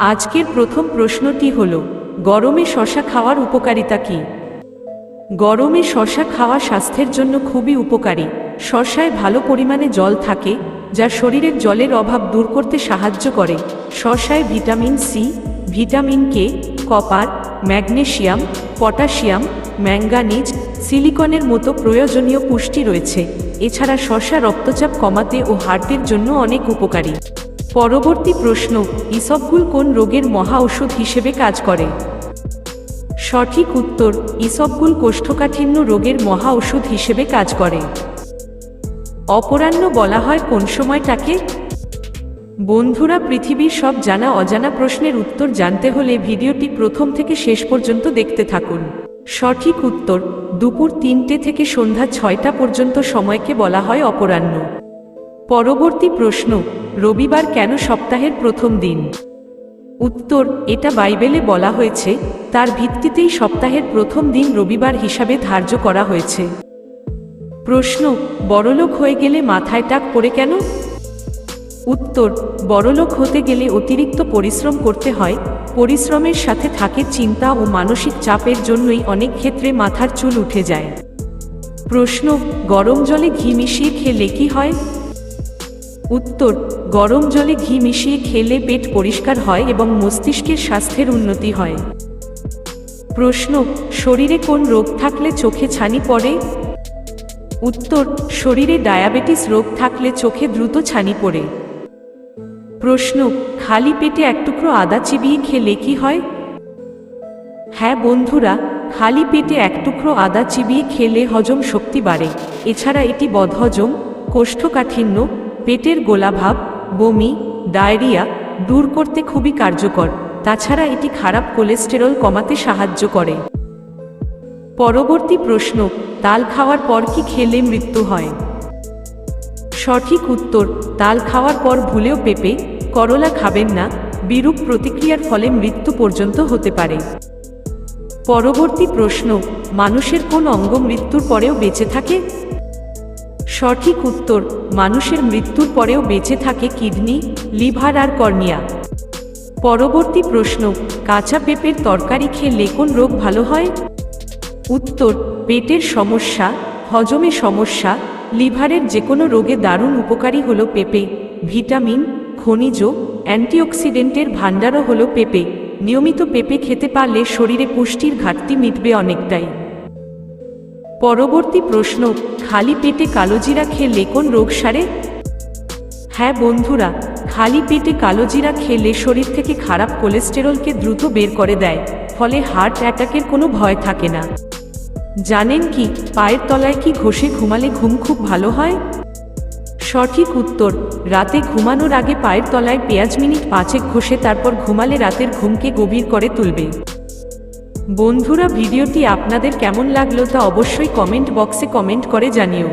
আজকের প্রথম প্রশ্নটি হল, গরমে শশা খাওয়ার উপকারিতা কী? গরমে শশা খাওয়া স্বাস্থ্যের জন্য খুবই উপকারী। শশায় ভালো পরিমাণে জল থাকে, যা শরীরের জলের অভাব দূর করতে সাহায্য করে। শশায় vitamin C, vitamin K, copper magnesium potassium, manganese, সিলিকনের মতো প্রয়োজনীয় পুষ্টি রয়েছে। এছাড়া শশা রক্তচাপ কমাতে ও হার্টের জন্য অনেক উপকারী। পরবর্তী প্রশ্ন ইসবগুল কোন রোগের মহা ওষুধ হিসেবে কাজ করে? সঠিক উত্তর ইসবগুল কোষ্ঠকাঠিন্য রোগের মহা ওষুধ হিসেবে কাজ করে। অপরাহ্ন বলা হয় কোন সময়টাকে বন্ধুরা, পৃথিবীর সব জানা অজানা প্রশ্নের উত্তর জানতে হলে ভিডিওটি প্রথম থেকে শেষ পর্যন্ত দেখতে থাকুন। সঠিক উত্তর, দুপুর তিনটে থেকে সন্ধ্যা ছয়টা পর্যন্ত সময়কে বলা হয় অপরাহ্ন। পরবর্তী প্রশ্ন, রবিবার কেন সপ্তাহের প্রথম দিন? উত্তর, এটা বাইবেলে বলা হয়েছে, তার ভিত্তিতেই সপ্তাহের প্রথম দিন রবিবার হিসাবে ধার্য করা হয়েছে। প্রশ্ন, বড়লোক হয়ে গেলে মাথায় টাক পড়ে কেন? উত্তর, বড়লোক হতে গেলে অতিরিক্ত পরিশ্রম করতে হয়, পরিশ্রমের সাথে থাকে চিন্তা ও মানসিক চাপের জন্যই অনেক ক্ষেত্রে মাথার চুল উঠে যায়। প্রশ্ন, গরম জলে ঘি মিশিয়ে খেলে কি হয়? উত্তর, গরম জলে ঘি মিশিয়ে খেলে পেট পরিষ্কার হয় এবং মস্তিষ্কের স্বাস্থ্যের উন্নতি হয়। প্রশ্ন, শরীরে কোন রোগ থাকলে চোখে ছানি পড়ে? উত্তর, শরীরে ডায়াবেটিস রোগ থাকলে চোখে দ্রুত ছানি পড়ে। প্রশ্ন, খালি পেটে এক টুকরো আদা চিবিয়ে খেলে কি হয়? হ্যাঁ বন্ধুরা, খালি পেটে এক টুকরো আদা চিবিয়ে খেলে হজম শক্তি বাড়ে। এছাড়া এটি বদহজম, কোষ্ঠকাঠিন্য পেটের গোলাভাব, বমি, ডায়রিয়া দূর করতে খুবই কার্যকর। তাছাড়া এটি খারাপ কোলেস্টেরল কমাতে সাহায্য করে। পরবর্তী প্রশ্ন, তাল খাওয়ার পর কি খেলে মৃত্যু হয়? সঠিক উত্তর, তাল খাওয়ার পর ভুলেও পেঁপে, করলা খাবেন না, বিরূপ প্রতিক্রিয়ার ফলে মৃত্যু পর্যন্ত হতে পারে। পরবর্তী প্রশ্ন, মানুষের কোন অঙ্গ মৃত্যুর পরেও বেঁচে থাকে? সঠিক উত্তর মানুষের মৃত্যুর পরেও বেঁচে থাকে কিডনি, লিভার আর কর্নিয়া। পরবর্তী প্রশ্ন, কাঁচা পেঁপের তরকারি খেলে কোন রোগ ভালো হয়? উত্তর, পেটের সমস্যা, হজমে সমস্যা, লিভারের যে কোনো রোগে দারুণ উপকারী হলো পেঁপে, ভিটামিন, খনিজ, অ্যান্টিঅক্সিডেন্টের ভাণ্ডারও হলো পেঁপে। নিয়মিত পেঁপে খেতে পারলে শরীরে পুষ্টির ঘাটতি মিটবে অনেকটাই। পরবর্তী প্রশ্ন, খালি পেটে কালোজিরা খেলে কোন রোগ সারে? হ্যাঁ বন্ধুরা, খালি পেটে কালোজিরা খেলে শরীর থেকে খারাপ কোলেস্টেরলকে দ্রুত বের করে দেয়, ফলে হার্ট অ্যাটাকের কোনো ভয় থাকে না। জানেন কি, পায়ের তলায় কি ঘষে ঘুমালে ঘুম খুব ভালো হয়? সঠিক উত্তর, রাতে ঘুমানোর আগে পায়ের তলায় পেঁয়াজ মিনিট পাঁচেক ঘষে তারপর ঘুমালে রাতের ঘুমকে গভীর করে তুলবে। বন্ধুরা ভিডিওটি আপনাদের কেমন লাগল তা অবশ্যই কমেন্ট বক্সে কমেন্ট করে জানিও।